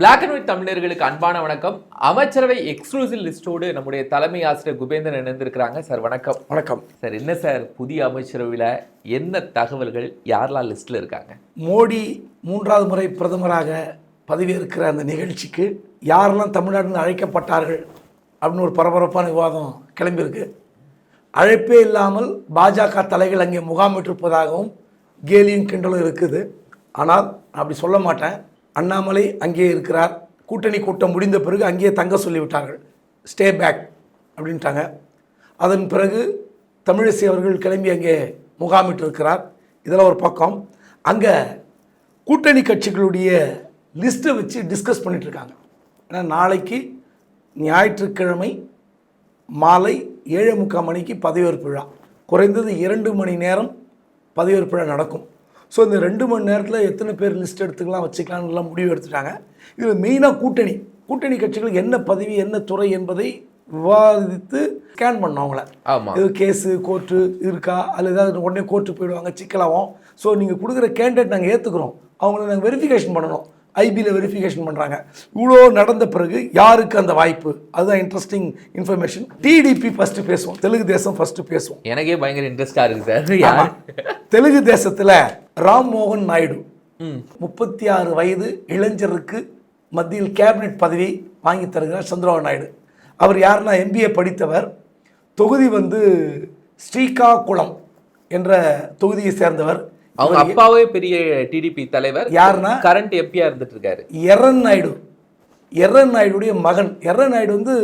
Black and white தமிழர்களுக்கு அன்பான வணக்கம். அமைச்சரவை எக்ஸ்க்ளூசிவ் லிஸ்டோடு நம்முடைய தலைமை ஆசிரியர் குபேந்திரன் இணைந்திருக்கிறாங்க. சார் வணக்கம். வணக்கம். சார் என்ன சார் புதிய அமைச்சரவையில் என்ன தகவல்கள் யாரெல்லாம் லிஸ்ட்ல இருக்காங்க? மோடி மூன்றாவது முறை பிரதமராக பதவியேற்கிற அந்த நிகழ்ச்சிக்கு யாரெல்லாம் தமிழ்நாட்டில் அழைக்கப்பட்டார்கள் அப்படின்னு ஒரு பரபரப்பான விவாதம் கிளம்பியிருக்கு. அழைப்பே இல்லாமல் பாஜக தலைகள் அங்கே முகாமிட்டிருப்பதாகவும் கேலியும் கிண்டலும் இருக்குது. ஆனால் அப்படி சொல்ல மாட்டேன். அண்ணாமலை அங்கே இருக்கிறார். கூட்டணி கூட்டம் முடிந்த பிறகு அங்கேயே தங்க சொல்லிவிட்டார்கள். ஸ்டே பேக் அப்படின்ட்டாங்க. அதன் பிறகு தமிழிசை அவர்கள் கிளம்பி அங்கே முகாமிட்டிருக்கிறார். இதெல்லாம் ஒரு பக்கம். அங்கே கூட்டணி கட்சிகளுடைய லிஸ்ட்டை வச்சு டிஸ்கஸ் பண்ணிகிட்ருக்காங்க இருக்காங்க ஏன்னா நாளைக்கு ஞாயிற்றுக்கிழமை மாலை ஏழு முக்கால் மணிக்கு பதவியேற்பு விழா. குறைந்தது இரண்டு மணி நேரம் பதவியேற்பு விழா நடக்கும். ஸோ இந்த ரெண்டு மணி நேரத்தில் எத்தனை பேர் லிஸ்ட் எடுத்துக்கலாம் வச்சுக்கலாம்லாம் முடிவு எடுத்துட்டாங்க. இதில் மெயினாக கூட்டணி. கூட்டணி கட்சிகள் என்ன பதவி என்ன துறை என்பதை விவாதித்து ஸ்கேன் பண்ணோம் அவங்கள. ஆமா. இது கேஸு கோர்ட்டு இருக்கா? அல்லது ஏதாவது உடனே கோர்ட்டு போயிடுவாங்க சிக்கலாகும். ஸோ நீங்கள் கொடுக்குற கேண்டிடேட் நாங்கள் ஏற்றுக்குறோம் அவங்கள நாங்கள் வெரிஃபிகேஷன் பண்ணணும். ஐபியில் வெரிஃபிகேஷன் பண்ணுறாங்க இவ்வளோ நடந்த பிறகு யாருக்கு அந்த வாய்ப்பு? அதுதான் இன்ட்ரெஸ்டிங் இன்ஃபர்மேஷன் டிடிபி ஃபஸ்ட்டு பேசுவோம். தெலுங்கு தேசம் ஃபஸ்ட்டு பேசுவோம். எனக்கே பயங்கர இன்ட்ரெஸ்டா இருக்கு சார். தெலுங்கு தேசத்தில் ராம் மோகன் நாயுடு. முப்பத்தி ஆறு வயது இளைஞருக்கு மத்தியில் கேபினெட் பதவி வாங்கி தருகிறார் சந்திரபாபு நாயுடு. அவர் யாருன்னா எம்பிஏ படித்தவர். தொகுதி வந்து ஸ்ரீகாகுளம் என்ற தொகுதியை சேர்ந்தவர். அவங்க அப்பாவே பெரிய டிடிபி தலைவர். யாருன்னா? கரண்ட் எம்பியா இருந்துட்டு இருக்காரு எர்ரன் நாயுடு. எர்ரன் நாயுடுடைய மகன். எர்ரன் நாயுடு வந்து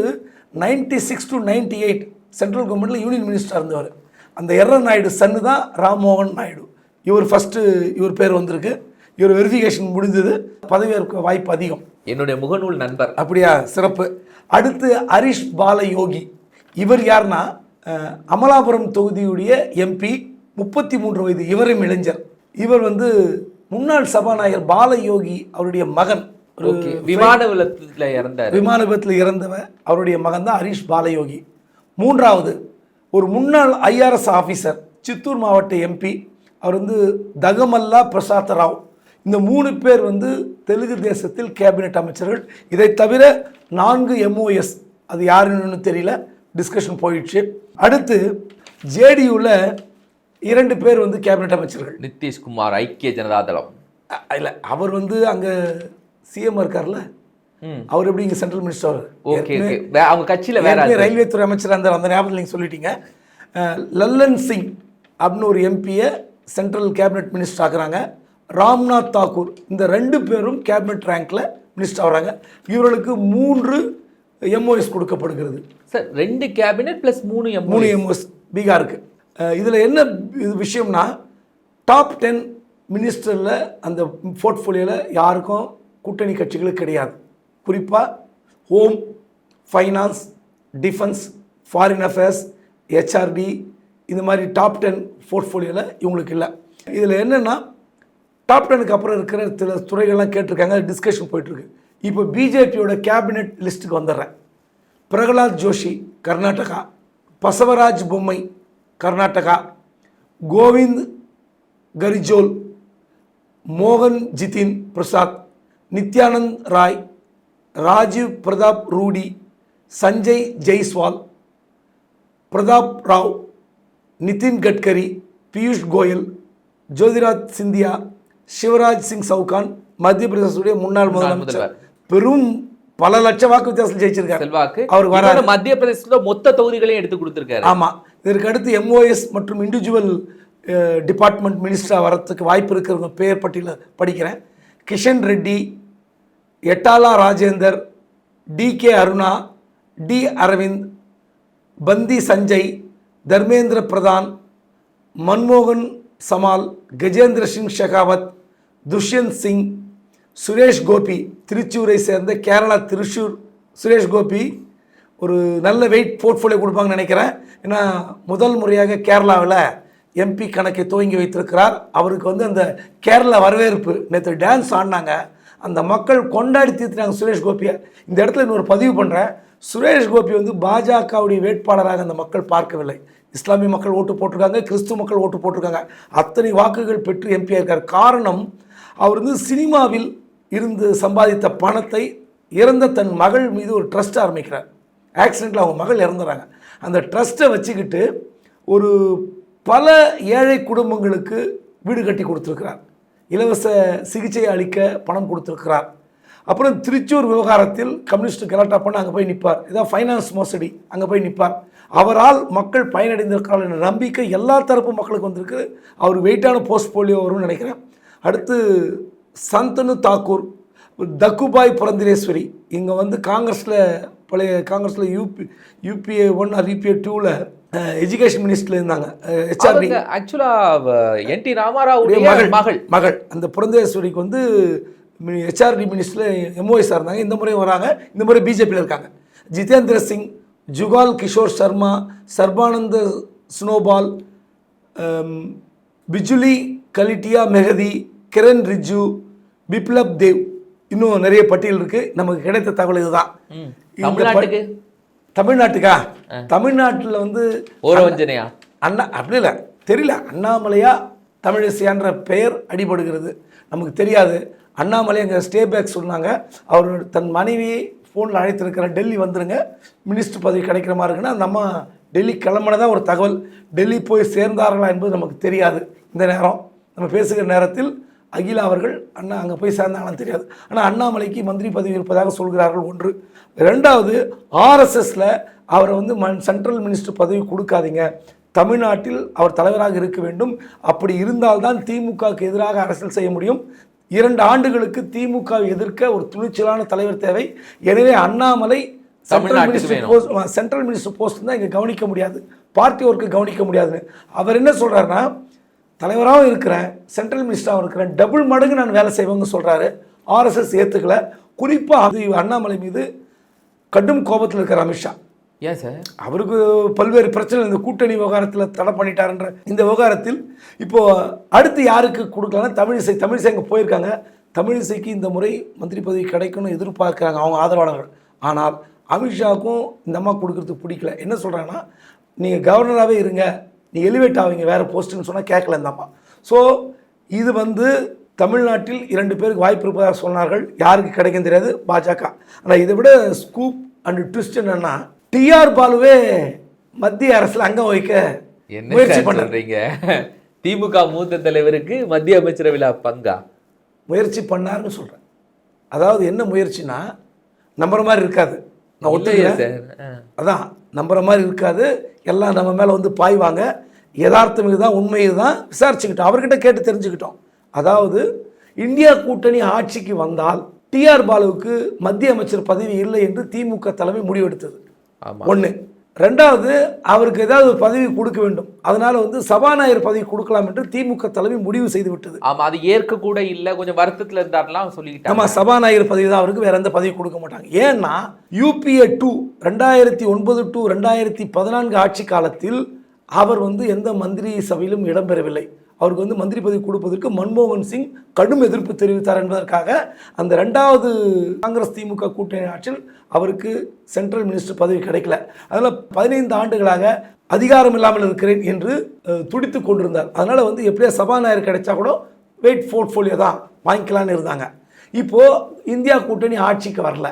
ninety six to ninety eight central கவர்மெண்ட்டில் யூனியன் மினிஸ்டர் இருந்தவர். அந்த எர்ரன் நாயுடு சன்னு தான் ராம்மோகன் நாயுடு. இவர் ஃபஸ்ட்டு இவர் பேர் வந்திருக்கு. இவர் வெரிஃபிகேஷன் முடிந்தது பதவியேற்க வாய்ப்பு அதிகம். என்னுடைய முகநூல் நண்பர். அப்படியா? சிறப்பு. அடுத்து ஹரிஷ் பாலயோகி. இவர் யாருன்னா அஹ், அமலாபுரம் தொகுதியுடைய எம்பி முப்பத்தி மூன்று வயது இவரும் இளைஞர். இவர் வந்து முன்னாள் சபாநாயகர் பாலயோகி அவருடைய மகன். விமான விபத்துல இறந்தாரு. விமான விபத்தில் இறந்தவன் அவருடைய மகன் தான் ஹரிஷ் பாலயோகி. மூன்றாவது ஒரு முன்னாள் ஐஆர்எஸ் ஆஃபீஸர் சித்தூர் மாவட்ட எம்பி அவர் வந்து தகமல்லா பிரசாத் ராவ். இந்த மூணு பேர் வந்து தெலுங்கு தேசத்தில் கேபினெட் அமைச்சர்கள். இதை தவிர நான்கு எம்ஓஎஸ் அது யாருன்னு தெரியல டிஸ்கஷன் போயிடுச்சு. அடுத்து ஜேடியூவில் இரண்டு பேர் வந்து கேபினெட் அமைச்சர்கள். நிதிஷ்குமார் ஐக்கிய ஜனதா தளம். இல்லை அவர் வந்து அங்கே சிஎம் இருக்கார்ல? அவர் எப்படி இங்கே சென்ட்ரல் மினிஸ்டர் ஓகே அவங்க கட்சியில வேற. ரயில்வே துறை அமைச்சர் அந்த அந்த ஞாபகத்தில் நீங்கள் சொல்லிட்டீங்க. லல்லன் சிங் அப்படின்னு ஒரு எம்பியை சென்ட்ரல் கேபினெட் மினிஸ்டர் ஆக்குறாங்க. ராம்நாத் தாக்கூர் இந்த ரெண்டு பேரும் கேபினெட் ரேங்க்ல மினிஸ்டர் ஆகுறாங்க. இவர்களுக்கு மூன்று எம்ஓஎஸ் கொடுக்கப்படுகிறது. சார் ரெண்டு கேபினெட் பிளஸ் மூணு எம் மூணு எம்ஓஎஸ் பீகாருக்கு. இதில் என்ன இது விஷயம்னா டாப் டென் மினிஸ்டரில் அந்த போர்ட்ஃபோலியோவில் யாருக்கும் கூட்டணி கட்சிகளுக்கு கிடையாது. குறிப்பாக home finance defence foreign affairs HRD இந்த மாதிரி டாப் டென் போர்ட்ஃபோலியோவில் இவங்களுக்கு இல்லை. இதில் என்னென்னா டாப் டெனுக்கு அப்புறம் இருக்கிற சில துறைகள்லாம் கேட்டிருக்காங்க டிஸ்கஷன் போயிட்டுருக்கு. இப்போ பிஜேபியோட கேபினெட் லிஸ்ட்டுக்கு வந்துடுறேன். பிரகலாத் ஜோஷி கர்நாடகா. பசவராஜ் பொம்மை கர்நாடகா கோவிந்த் கரிஜோல் மோகன் ஜிதின் பிரசாத் நித்யானந்த் ராய் ராஜீவ் பிரதாப் ரூடி சஞ்சய் ஜெய்ஸ்வால் பிரதாப் ராவ் நிதின் கட்கரி பியூஷ் கோயல் ஜோதிராஜ் சிந்தியா சிவராஜ் சிங் சவுகான் மத்திய பிரதேசத்துடைய முன்னாள் முதலமைச்சர். பெரும் பல லட்ச வாக்கு வித்தியாசம் ஜெயிச்சிருக்காரு. செல்வாக்கு. வராது. இன்னொன்னு மத்திய பிரதேசத்துல மொத்த தொகுதிகளையும் எடுத்து கொடுத்திருக்காரு. ஆமாம் இதற்கு அடுத்து எம்ஓஎஸ் மற்றும் இண்டிவிஜுவல் டிபார்ட்மெண்ட் மினிஸ்டராக வரத்துக்கு வாய்ப்பு இருக்கிறவங்க பெயர் பட்டியலில் படிக்கிறேன். Kishan Reddy Etela Rajender D K Aruna D Arvind Bandi Sanjay Dharmendra Pradhan மன்மோகன் சமால் கஜேந்திர சிங் ஷெகாவத் துஷ்யந்த் சிங் சுரேஷ் கோபி திருச்சூரை சேர்ந்த கேரளா திருச்சூர் சுரேஷ் கோபி ஒரு நல்ல வெயிட் போர்ட்ஃபோலியோ கொடுப்பாங்கன்னு நினைக்கிறேன். ஏன்னா முதல் முறையாக கேரளாவில் எம்பி கணக்கை துவங்கி வைத்திருக்கிறார். அவருக்கு வந்து அந்த கேரளா வரவேற்பு நேற்று டான்ஸ் ஆடினாங்க. அந்த மக்கள் கொண்டாடி தீர்த்துனாங்க சுரேஷ் கோபியை. இந்த இடத்துல இன்னொரு பதிவு பண்ணுறேன் சுரேஷ் கோபி வந்து பாஜகவுடைய வேட்பாளராக அந்த மக்கள் பார்க்கவில்லை. இஸ்லாமிய மக்கள் ஓட்டு போட்டிருக்காங்க கிறிஸ்துவ மக்கள் ஓட்டு போட்டிருக்காங்க. அத்தனை வாக்குகள் பெற்று எம்பியாக இருக்கார் காரணம் அவர் வந்து சினிமாவில் இருந்து சம்பாதித்த பணத்தை இறந்த தன் மகள் மீது ஒரு ட்ரஸ்ட் ஆரம்பிக்கிறார். ஆக்சிடெண்ட்டில் அவங்க மகள் இறந்துறாங்க. அந்த ட்ரஸ்ட்டை வச்சுக்கிட்டு ஒரு பல ஏழை குடும்பங்களுக்கு வீடு கட்டி கொடுத்துருக்கிறார். இலவச சிகிச்சை அளிக்க பணம் கொடுத்துருக்கிறார். அப்புறம் திருச்சூர் விவகாரத்தில் கம்யூனிஸ்ட் கலாட்டா பண்ண அங்கே போய் நிற்பார் இதான் ஃபைனான்ஸ் மோசடி அங்கே போய் நிற்பார் அவரால் மக்கள் பயனடைந்திருக்கிறார்கள் என்ற நம்பிக்கை எல்லா தரப்பு மக்களுக்கு வந்திருக்கு அவர் வெயிட்டான போஸ்ட் போலியோ வரும்னு நினைக்கிறேன். அடுத்து சந்தனு தாக்கூர் தக்குபாய் புரந்திரேஸ்வரி இங்கே வந்து காங்கிரஸில் பழைய காங்கிரஸில் UP UPA one or UPA டூவில் எஜுகேஷன் மினிஸ்டரில் இருந்தாங்க. ஹெச்ஆர்டி அவங்க ஆக்சுவலா என் டி ராமாராவுடைய மகள் மகள். மகள். அந்த புரந்தேஸ்வரிக்கு வந்து ஹெச்ஆர்டி மினிஸ்டரில் எம்ஓஎஸ்ஆர் இருந்தாங்க. இந்த முறையும் வராங்க. இந்த முறை பிஜேபியில் இருக்காங்க. ஜிதேந்திர சிங் ஜுகால் கிஷோர் சர்மா சர்பானந்த ஸ்னோபால் பிஜுலி கலிட்டியா மெஹதி கிரண் ரிஜு பிப்லப் தேவ். இன்னும் நிறைய பட்டியல் இருக்கு. நமக்கு கிடைத்த தகவல் இதுதான். தமிழ்நாட்டுக்கு? தமிழ்நாட்டுக்கா? தமிழ்நாட்டில் வந்து ஓரவஞ்சனையா? அண்ணா அப்படி இல்லை. தெரியல. அண்ணாமலையா தமிழிசையான்ற பெயர் அடிபடுகிறது. நமக்கு தெரியாது. அண்ணாமலை அங்கே ஸ்டே பேக் சொன்னாங்க. அவர் தன் மனைவியை ஃபோனில் அழைத்திருக்கிற டெல்லி வந்துருங்க. மினிஸ்டர் பதவி கிடைக்கிற மாதிரி இருக்குன்னா அந்த அம்மா டெல்லி கிளம்புனதா ஒரு தகவல். டெல்லி போய் சேர்ந்தார்களா என்பது நமக்கு தெரியாது. இந்த நேரம். நம்ம பேசுகிற நேரத்தில் அகிலா அவர்கள் அண்ணா அங்கே போய் சேர்ந்தாங்களான்னு தெரியாது. ஆனால் அண்ணாமலைக்கு மந்திரி பதவி இருப்பதாக சொல்கிறார்கள் ஒன்று. ரெண்டாவது ஆர்எஸ்எஸ்ல அவரை வந்து மன் சென்ட்ரல் மினிஸ்டர் பதவி கொடுக்காதீங்க. தமிழ்நாட்டில் அவர் தலைவராக இருக்க வேண்டும். அப்படி இருந்தால்தான் திமுகவுக்கு எதிராக அரசியல் செய்ய முடியும். இரண்டு ஆண்டுகளுக்கு திமுக வை எதிர்க்க ஒரு துணிச்சலான தலைவர் தேவை. எனவே Annamalai central minister. Post central minister post தான் இங்கே கவனிக்க முடியாது. பார்ட்டி ஒர்க்கு கவனிக்க முடியாதுன்னு. அவர் என்ன சொல்றாருன்னா தலைவராகவும் இருக்கிறேன் சென்ட்ரல் மினிஸ்டராகவும் இருக்கிறேன். டபுள் மடங்கு நான் வேலை செய்வேன்னு சொல்றாரு. ஆர்எஸ்எஸ் ஏற்றுக்கல குறிப்பாக அது அண்ணாமலை மீது கடும் கோபத்தில் இருக்கிற அமித்ஷா ஏன் சார்? அவருக்கு பல்வேறு பிரச்சனை இந்த கூட்டணி விவகாரத்தில் தடை பண்ணிட்டாருன்ற இந்த விவகாரத்தில் இப்போ அடுத்து யாருக்கு கொடுக்கலாம்னா தமிழிசை தமிழிசை அங்கே போயிருக்காங்க. தமிழிசைக்கு இந்த முறை மந்திரி பதவி கிடைக்கும்னு எதிர்பார்க்குறாங்க அவங்க ஆதரவாளர்கள். ஆனால் அமித்ஷாவுக்கும் இந்த அம்மா கொடுக்கறதுக்கு பிடிக்கல. என்ன சொல்கிறாங்கன்னா நீங்கள் கவர்னராகவே இருங்க. நீ எலிவேட் ஆவீங்க வேறு போஸ்ட்டுன்னு சொன்னால் கேட்கல ஸோ இது வந்து தமிழ்நாட்டில் இரண்டு பேருக்கு வாய்ப்பு இருப்பதாக சொன்னார்கள். யாருக்கு கிடைக்கும் தெரியாது பாஜக. ஆனால் இதை விட ஸ்கூப் அண்ட் ட்விஸ்ட் என்னன்னா டிஆர் பாலுவே மத்திய அரசில் அங்கம் வகிக்க முயற்சி சொல்றீங்க? திமுக மூத்த தலைவருக்கு மத்திய அமைச்சரவையில பங்கா? முயற்சி பண்ணாருன்னு சொல்கிறேன் அதாவது என்ன முயற்சினா நம்புற மாதிரி இருக்காது. நான் ஒத்துக்கிறேன். அதான். நம்புற மாதிரி இருக்காது. எல்லாம் நம்ம மேலே வந்து பாய்வாங்க. யதார்த்தம் இதுதான் உண்மை இதுதான். விசாரிச்சுக்கிட்டோம். அவர்கிட்ட கேட்டு தெரிஞ்சுக்கிட்டோம். அதாவது இந்தியா கூட்டணி ஆட்சிக்கு வந்தால் டிஆர் பாலுவுக்கு மத்திய அமைச்சர் பதவி இல்லை என்று திமுக தலைமை முடிவெடுத்தது. ஒன்று ரெண்டாவது அவருக்கு ஏதாவது ஒரு பதவி கொடுக்க வேண்டும். அதனால வந்து சபாநாயகர் பதவி கொடுக்கலாம் என்று திமுக தலைமை முடிவு செய்து விட்டது. ஆமா அது ஏற்க கூட இல்ல கொஞ்சம் வருத்தத்துல இருந்தாருலாம் சொல்லிக்கிட்டாங்க. நம்ம சபாநாயகர் பதவி தான் அவருக்கு வேற எந்த பதவி கொடுக்க மாட்டாங்க. ஏன்னா யூபிஏ டூ ரெண்டாயிரத்தி ஒன்பது டு ரெண்டாயிரத்தி பதினான்கு ஆட்சி காலத்தில் அவர் வந்து எந்த மந்திரி சபையிலும் இடம்பெறவில்லை அவருக்கு வந்து மந்திரி பதவி கொடுப்பதற்கு மன்மோகன் சிங் கடும் எதிர்ப்பு தெரிவித்தார் என்பதற்காக அந்த ரெண்டாவது காங்கிரஸ் திமுக கூட்டணி ஆட்சியில் அவருக்கு சென்ட்ரல் மினிஸ்டர் பதவி கிடைக்கல. அதனால் பதினைந்து ஆண்டுகளாக அதிகாரம் இல்லாமல் இருக்கிறேன் என்று துடித்து கொண்டிருந்தார். அதனால் வந்து எப்படியா சபாநாயகர் கிடைச்சா கூட வெயிட் போர்ட்ஃபோலியோ தான் வாங்கிக்கலான்னு இருந்தாங்க. இப்போது இந்தியா கூட்டணி ஆட்சிக்கு வரல.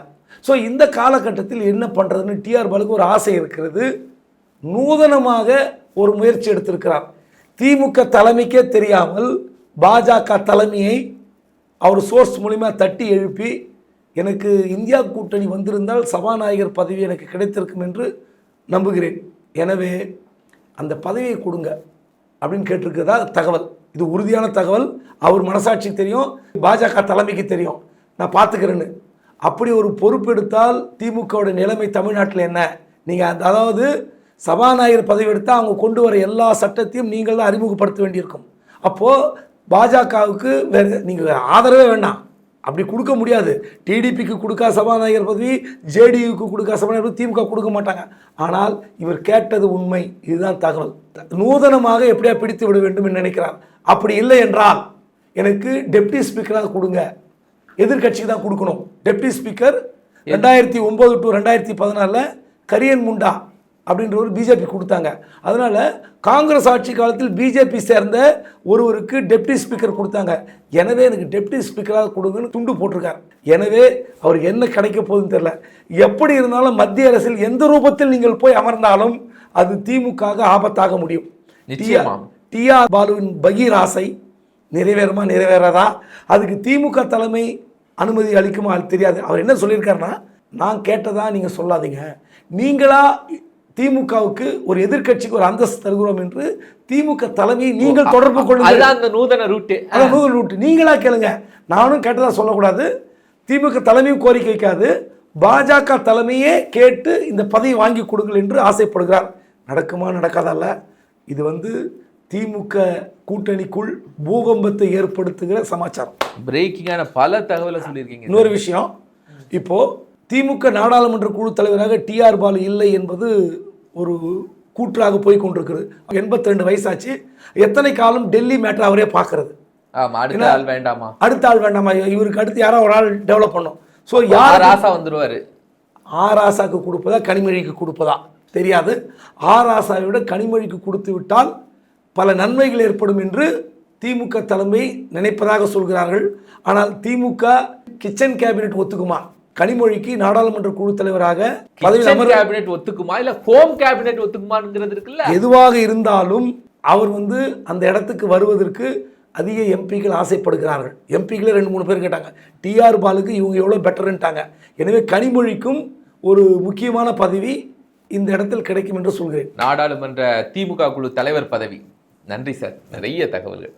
ஸோ இந்த காலகட்டத்தில் என்ன பண்ணுறதுன்னு டிஆர் பாலுக்கு ஒரு ஆசை இருக்கிறது. நூதனமாக ஒரு முயற்சி எடுத்திருக்கிறார். திமுக தலைமைக்கே தெரியாமல் பாஜக தலைமையை அவர் சோர்ஸ் மூலிமா தட்டி எழுப்பி எனக்கு இந்தியா கூட்டணி வந்திருந்தால் சபாநாயகர் பதவி எனக்கு கிடைத்திருக்கும் என்று நம்புகிறேன். எனவே அந்த பதவியை கொடுங்க அப்படின்னு கேட்டிருக்கிறதா தகவல். இது உறுதியான தகவல். அவர் மனசாட்சி தெரியும் பாஜக தலைமைக்கு தெரியும். நான் பார்த்துக்கிறேன்னு. அப்படி ஒரு பொறுப்பெடுத்தால் திமுகவோட நிலைமை தமிழ்நாட்டில் என்ன? நீங்கள் அந்த அதாவது சபாநாயகர் பதவி எடுத்தால் அவங்க கொண்டு வர எல்லா சட்டத்தையும் நீங்கள் தான் அறிமுகப்படுத்த வேண்டியிருக்கும். அப்போது பாஜகவுக்கு வேறு நீங்கள் ஆதரவே வேண்டாம். அப்படி கொடுக்க முடியாது. டிடிபிக்கு கொடுக்கா சபாநாயகர் பதவி ஜேடியுக்கு கொடுக்கா சபாநாயகர் திமுக கொடுக்க மாட்டாங்க. ஆனால் இவர் கேட்டது உண்மை இதுதான் தகவல். நூதனமாக எப்படியா பிடித்து விட வேண்டும் என்று நினைக்கிறார். அப்படி இல்லை என்றால் எனக்கு டெப்டி ஸ்பீக்கராக கொடுங்க. எதிர்க்கட்சிக்கு தான் கொடுக்கணும். டெப்டி ஸ்பீக்கர் ரெண்டாயிரத்தி ஒம்பது டு ரெண்டாயிரத்தி பதினாலில் கரியன் முண்டா அப்படின்றவர் பிஜேபி கொடுத்தாங்க. அதனால் காங்கிரஸ் ஆட்சி காலத்தில் பிஜேபி சேர்ந்த ஒருவருக்கு டெப்டி ஸ்பீக்கர் கொடுத்தாங்க. எனவே எனக்கு டெப்டி ஸ்பீக்கராக கொடுங்கன்னு துண்டு போட்டிருக்கார். எனவே அவருக்கு என்ன கிடைக்க போகுதுன்னு தெரியல. எப்படி இருந்தாலும் மத்திய அரசில் எந்த ரூபத்தில் நீங்கள் போய் அமர்ந்தாலும் அது திமுக ஆபத்தாக முடியும். டிஆர் பாலுவின் பகீர் ஆசை நிறைவேறுமா நிறைவேறாதா? அதுக்கு திமுக தலைமை அனுமதி அளிக்குமா அது தெரியாது. அவர் என்ன சொல்லியிருக்காருன்னா நான் கேட்டதா நீங்கள் சொல்லாதீங்க. நீங்களா திமுகவுக்கு ஒரு எதிர்க்கட்சிக்கு ஒரு அந்தஸ்து தருகிறோம் என்று திமுக தலைமையை நீங்கள் தொடர்பு கொள்ளுங்கள். அந்த நூதன ரூட்டு. அதான் நூறு ரூட்டு. நீங்களா கேளுங்க. நானும் கேட்டதா சொல்லக்கூடாது. திமுக தலைமையும் கோரிக்கை வைக்காது. பாஜக தலைமையே கேட்டு இந்த பதவி வாங்கி கொடுங்கள் என்று ஆசைப்படுகிறார். நடக்குமா நடக்காதல்ல? இது வந்து திமுக கூட்டணிக்குள் பூகம்பத்தை ஏற்படுத்துகிற சமாச்சாரம். பிரேக்கிங்கான பல தகவலை சொல்லியிருக்கீங்க. இன்னொரு விஷயம். இப்போ திமுக நாடாளுமன்ற குழு தலைவராக டிஆர் பாலு இல்லை என்பது ஒரு கூற்றாக போய் கொண்டிருக்கிறது எண்பத்தி ரெண்டு வயசாச்சு. எத்தனை காலம் டெல்லி மேட்டர் அவரே பார்க்கறது. அடுத்த ஆள் வேண்டாமா? அடுத்த ஆள் வேண்டாமா? இவருக்கு அடுத்து யாரோ ஒரு ஆள் டெவலப் பண்ணும். ஸோ யார் யார் ராசா வந்துருவாரு. ஆராசாக்கு கொடுப்பதா கனிமொழிக்கு கொடுப்பதா? தெரியாது. ஆராசாவை விட கனிமொழிக்கு கொடுத்து விட்டால் பல நன்மைகள் ஏற்படும் என்று திமுக தலைமை நினைப்பதாக சொல்கிறார்கள். ஆனால் திமுக கிச்சன் கேபினெட் ஒத்துக்குமா? கனிமொழிக்கு நாடாளுமன்ற குழு தலைவராக பதவி கேபினெட் ஒத்துக்குமா? இல்ல ஹோம் கேபினெட் ஒத்துக்குமாங்கிறது இருக்குல்ல? எதுவாக இருந்தாலும் அவர் வந்து அந்த இடத்துக்கு வருவதற்கு அதிக எம்பிக்கள் ஆசைப்படுகிறார்கள். எம்பிக்களே ரெண்டு மூணு பேர் கேட்டாங்க. டிஆர் பாலுக்கு இவங்க எவ்வளோ பெட்டர்ன்ட்டாங்க. எனவே கனிமொழிக்கும் ஒரு முக்கியமான பதவி இந்த இடத்தில் கிடைக்கும் என்று சொல்கிறேன். நாடாளுமன்ற திமுக குழு தலைவர் பதவி. நன்றி சார். நிறைய தகவல்கள்.